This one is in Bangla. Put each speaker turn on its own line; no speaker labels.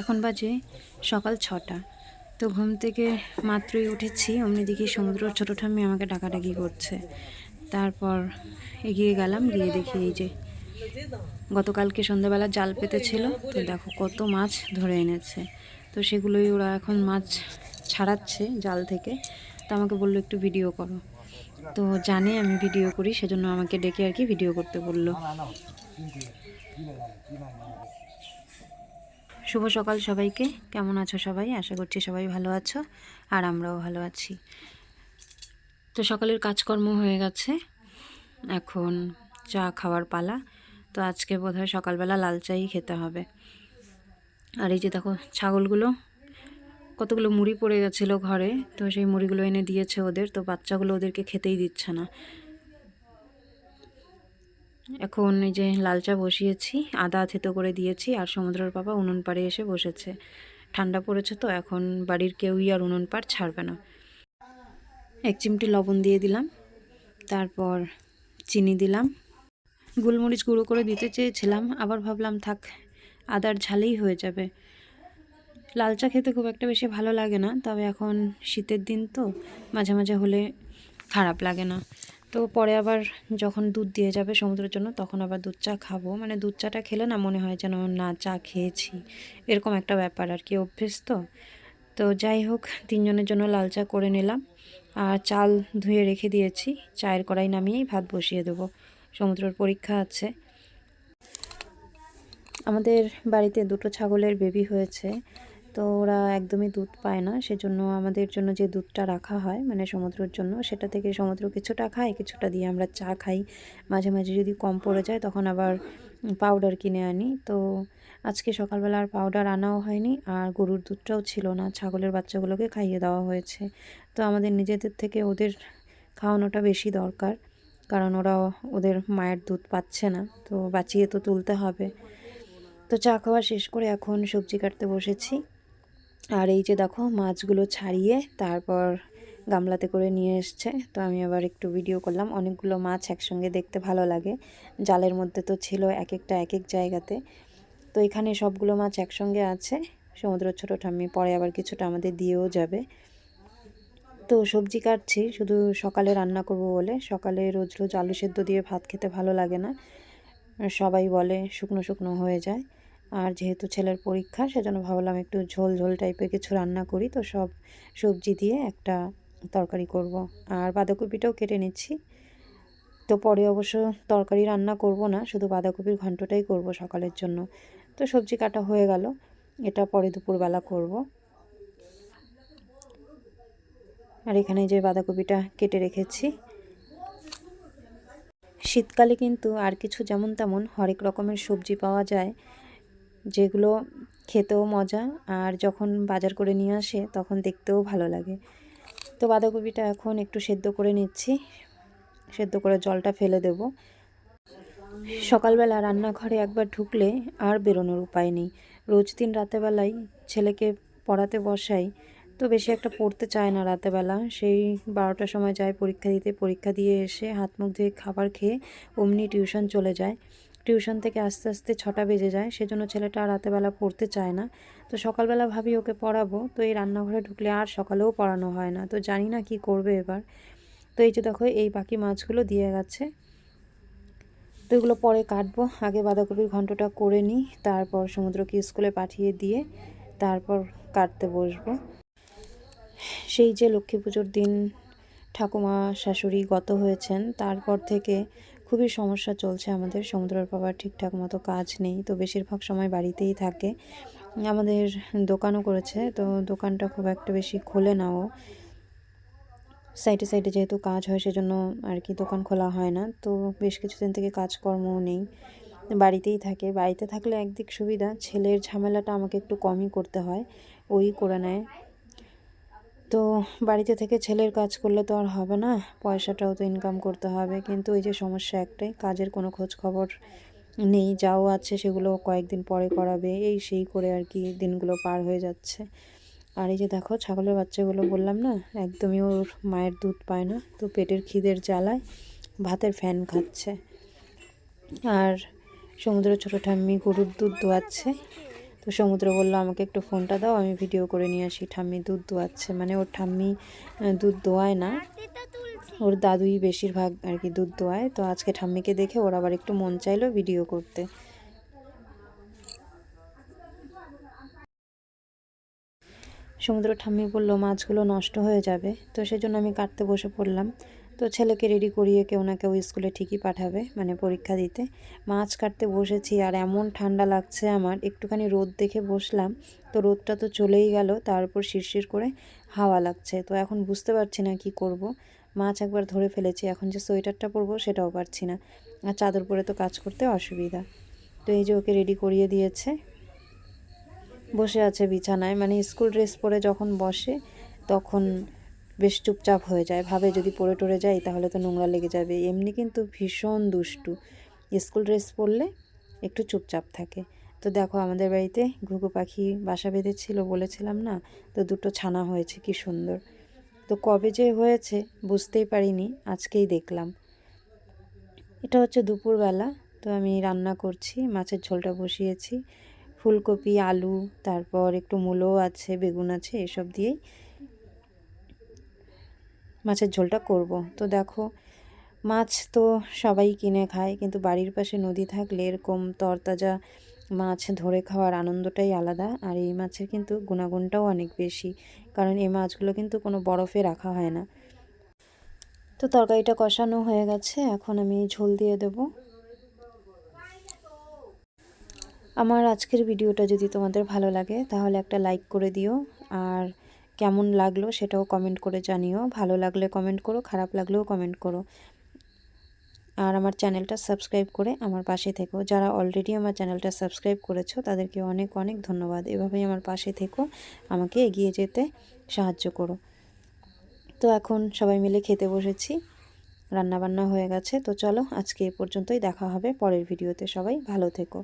এখন বাজে সকাল ছটা। তো ঘুম থেকে মাত্রই উঠেছি, অমনি দেখি সমুদ্র ছোটো ঠাম্মি আমাকে ডাকাডাকি করছে। তারপর এগিয়ে গেলাম, গিয়ে দেখি এই যে গতকালকে সন্ধ্যাবেলা জাল পেতেছিল, তো দেখো কত মাছ ধরে এনেছে। তো সেগুলোই ওরা এখন মাছ ছাড়াচ্ছে জাল থেকে। তো আমাকে বলল, একটু ভিডিও করো। তো জানে আমি ভিডিও করি, সেজন্য আমাকে ডেকে আর কি ভিডিও করতে বলল। শুভ সকাল সবাইকে। কেমন আছো সবাই? আশা করছি সবাই ভালো আছো, আর আমরাও ভালো আছি। তো সকালের কাজকর্ম হয়ে গেছে। এখন চা খাওয়ার পালা। তো আজকে বোধহয় সকালবেলা লাল চাই খেতে হবে। আর এই যে দেখো ছাগলগুলো, কতগুলো মুড়ি পড়ে গেছিল ঘরে। তো সেই মুড়িগুলো এনে দিয়েছে ওদের। তো বাচ্চাগুলো ওদেরকে খেতেই দিচ্ছে না। এখন এই যে লাল চা বসিয়েছি, আদা থেতো করে দিয়েছি আর সমুদ্রের বাবা উনুন পাড়ে এসে বসেছে। ঠান্ডা পড়েছে তো, এখন বাড়ির কেউই আর উনুন পাড় ছাড়বে না। এক চিমটি লবণ দিয়ে দিলাম, তারপর চিনি দিলাম। গোলমরিচ গুঁড়ো করে দিতে চেয়েছিলাম, আবার ভাবলাম থাক, আদার ঝালেই হয়ে যাবে। লাল চা খেতে খুব একটা বেশি ভালো লাগে না, তবে এখন শীতের দিন তো, মাঝে মাঝে হলে খারাপ লাগে না। তো পরে আবার যখন দুধ দিয়ে যাবে সমুদ্রের জন্য, তখন আবার দুধ চা খাব। মানে দুধ চাটা খেলে না মনে হয় যেন না চা খেয়েছি। এরকম একটা ব্যাপার আর কি, অভ্যেস তো। তো যাই হোক, তিনজনের জন্য লাল চা করে নিলাম। আর চাল ধুয়ে রেখে দিয়েছি। চায়ের কড়াই নামিয়েই ভাত বসিয়ে দেবো। সমুদ্রের পরীক্ষা আছে। আমাদের বাড়িতে দুটো ছাগলের বেবি হয়েছে। তো ওরা একদমই দুধ পায় না। সেজন্য আমাদের জন্য যে দুধটা রাখা হয় মানে সমুদ্রের জন্য, সেটা থেকে সমুদ্র কিছুটা খায়, কিছুটা দিয়ে আমরা চা খাই। মাঝে মাঝে যদি কম পড়ে যায়, তখন আবার পাউডার কিনে আনি। তো আজকে সকালবেলা আর পাউডার আনাও হয়নি, আর গরুর দুধটাও ছিল না। ছাগলের বাচ্চাগুলোকে খাইয়ে দেওয়া হয়েছে। তো আমাদের নিজেদের থেকে ওদের খাওয়ানোটা বেশি দরকার, কারণ ওরা ওদের মায়ের দুধ পাচ্ছে না। তো বাঁচিয়ে তো তুলতে হবে। তো চা খাওয়া শেষ করে এখন সবজি কাটতে বসেছি। আর এই যে দেখো, মাছগুলো ছাড়িয়ে তারপর গামলাতে করে নিয়ে এসছে। তো আমি আবার একটু ভিডিও করলাম। অনেকগুলো মাছ একসঙ্গে দেখতে ভালো লাগে। জালের মধ্যে তো ছিল এক একটা এক এক জায়গাতে। তো এখানে সবগুলো মাছ একসঙ্গে আছে। সমুদ্র ছোটো ঠাম্মি, পরে আবার কিছুটা আমাদের দিয়েও যাবে। তো সবজি কাটছি, শুধু সকালে রান্না করব বলে। সকালে রোজ রোজ আলু সেদ্ধ দিয়ে ভাত খেতে ভালো লাগে না। সবাই বলে শুকনো শুকনো হয়ে যায়। আর যেহেতু ছেলের পরীক্ষা, সেজন্য ভাবলাম একটু ঝোল ঝোল টাইপের কিছু রান্না করি। তো সব সবজি দিয়ে একটা তরকারি করব। আর বাঁধাকপিটাও কেটে নিচ্ছি। তো পরে অবশ্য তরকারি রান্না করব না, শুধু বাঁধাকপির ঘন্টটাই করব সকালের জন্য। তো সবজি কাটা হয়ে গেল। এটা পরে দুপুরবেলা করব। আর এখানে যে বাঁধাকপিটা কেটে রেখেছি। শীতকালে কিন্তু আর কিছু যেমন তেমন হরেক রকমের সবজি পাওয়া যায়। যেগুলো খেতেও মজা আর যখন বাজার করে নিয়ে আসে তখন দেখতেও ভালো লাগে। তো বাঁধাকপিটা এখন একটু সেদ্ধ করে নিচ্ছি। সেদ্ধ করে জলটা ফেলে দেব। সকালবেলা রান্নাঘরে একবার ঢুকলে আর বেরোনোর উপায় নেই। রোজ দিন রাতেবেলায় ছেলেকে পড়াতে বসাই। তো বেশি একটা পড়তে চায় না রাতেবেলা। সেই বারোটার সময় যায় পরীক্ষা দিতে। পরীক্ষা দিয়ে এসে হাত মুখ ধুয়ে খাবার খেয়ে অমনি টিউশন চলে যায়। টিউশন থেকে আস্তে আস্তে ছটা বেজে যায়, সেজন্য ছেলেটা রাতেবেলা পড়তে চায় না। তো সকালবেলা ভাবি ওকে পড়াবো। তো এই রান্নাঘরে ঢুকলে আর সকালেও পড়ানো হয় না। তো জানি না কি করবে এবার। তো এই যে দেখো, এই বাকি মাছগুলো দিয়ে গেছে। তো এগুলো পরে কাটবো। আগে বাঁধাকপির ঘন্টটা করে নিই, তারপর সমুদ্রকে স্কুলে পাঠিয়ে দিয়ে তারপর কাটতে বসবো। সেই যে লক্ষ্মী পুজোর দিন ঠাকুমা, শাশুড়ি গত হয়েছেন, তারপর থেকে খুবই সমস্যা চলছে আমাদের। সমুদ্রের বাবার ঠিকঠাক মতো কাজ নেই, তো বেশিরভাগ সময় বাড়িতেই থাকে। আমাদের দোকানও করেছে, তো দোকানটা খুব একটা বেশি খোলে না ও। সাইডে সাইডে যেহেতু কাজ হয়, সেজন্য আর কি দোকান খোলা হয় না। তো বেশ কিছুদিন থেকে কাজকর্মও নেই, বাড়িতেই থাকে। বাড়িতে থাকলে একদিক সুবিধা, ছেলের ঝামেলাটা আমাকে একটু কমই করতে হয়, ওই করে নেয়। তো বাড়িতে থেকে ছেলের কাজ করলে তো আর হবে না, পয়সাটাও তো ইনকাম করতে হবে। কিন্তু ওই যে সমস্যা একটাই, কাজের কোনো খোঁজ খবর নেই, যাও আছে, সেগুলো কয়েকদিন পরে করাবে, এই সেই করে আর কি দিনগুলো পার হয়ে যাচ্ছে। আর এই যে দেখো, ছাগলের বাচ্চাগুলো বললাম না, একদমই ওর মায়ের দুধ পায় না, তো পেটের খিদের জ্বালায় ভাতের ফ্যান খাচ্ছে। আর সমুদ্রের ছোটো ঠাম্মি গরুর দুধ দোয়াচ্ছে। তো সমুদ্র বলল, আমাকে একটু ফোনটা দাও, আমি ভিডিও করে নিয়ে আসি। ঠাম্মি দুধ দোয়াচ্ছে। মানে ওর ঠাম্মি দুধ দোয়ায় না, ওর দাদুই বেশিরভাগ আর কি দুধ দোয়ায়। তো আজকে ঠাম্মিকে দেখে ওর আবার একটু মন চাইলো ভিডিও করতে। সমুদ্র ঠাম্মি বলল, মাছগুলো নষ্ট হয়ে যাবে। তো সেজন্য আমি কাটতে বসে পড়লাম। তো ছেলেকে রেডি করিয়ে কেউ না কেউ স্কুলে ঠিকই পাঠাবে মানে পরীক্ষা দিতে। মাছ কাটতে বসেছি আর এমন ঠান্ডা লাগছে আমার, একটুখানি রোদ দেখে বসলাম, তো রোদটা তো চলেই গেল, তার উপর শিরশির করে হাওয়া লাগছে। তো এখন বুঝতে পারছি না কি করব। মাছ একবার ধরে ফেলেছি, এখন যে সোয়েটারটা পরবো সেটাও পারছি না। আর চাদর পরে তো কাজ করতে অসুবিধা। তো এই যে ওকে রেডি করিয়ে দিয়েছে। বসে আছে বিছানায় মানে স্কুল ড্রেস পরে যখন বসে, তখন বেশ চুপচাপ হয়ে যায়। ভাবে যদি পরে টরে যাই, তাহলে তো নোংরা লেগে যাবে। এমনি কিন্তু ভীষণ দুষ্টু। স্কুল ড্রেস পরলে একটু চুপচাপ থাকে। তো দেখো, আমাদের বাড়িতে ঘুঘু পাখি বাসা বেঁধেছিল বলেছিলাম না? তো দুটো ছানা হয়েছে, কি সুন্দর। তো কবে যে হয়েছে বুঝতেই পারিনি, আজকেই দেখলাম। এটা হচ্ছে দুপুরবেলা, তো আমি রান্না করছি, মাছের ঝোলটা বসিয়েছি। ফুলকপি, আলু, তারপর একটু মূলো আছে, বেগুন আছে, এসব দিয়েই মাছের ঝোলটা করব। তো দেখো, মাছ তো সবাই কিনে খায়, কিন্তু বাড়ির পাশে নদী থাকলে এরকম তরতাজা মাছ ধরে খাওয়ার আনন্দটাই আলাদা। আর এই মাছের কিন্তু গুণাগুণটাও অনেক বেশি, কারণ এই মাছগুলো কিন্তু কোনো বরফে রাখা হয় না। তো তরকারিটা কষানো হয়ে গেছে, এখন আমি ঝোল দিয়ে দেব। আমার আজকের ভিডিওটা যদি তোমাদের ভালো লাগে, তাহলে একটা লাইক করে দিও। আর কেমন লাগল সেটাও কমেন্ট করে জানিও। ভালো লাগলে কমেন্ট করো, খারাপ লাগলেও কমেন্ট করো। আর আমার চ্যানেলটা সাবস্ক্রাইব করে আমার পাশে থেকো। যারা অলরেডি আমার চ্যানেলটা সাবস্ক্রাইব করেছ, তাদেরকে অনেক অনেক ধন্যবাদ। এভাবেই আমার পাশে থেকো, আমাকে এগিয়ে যেতে সাহায্য করো। তো এখন সবাই মিলে খেতে বসেছি রান্না বান্না হয়ে গেছে। তো চলো আজকে এ পর্যন্তই, দেখা হবে পরের ভিডিওতে সবাই ভালো থেকো।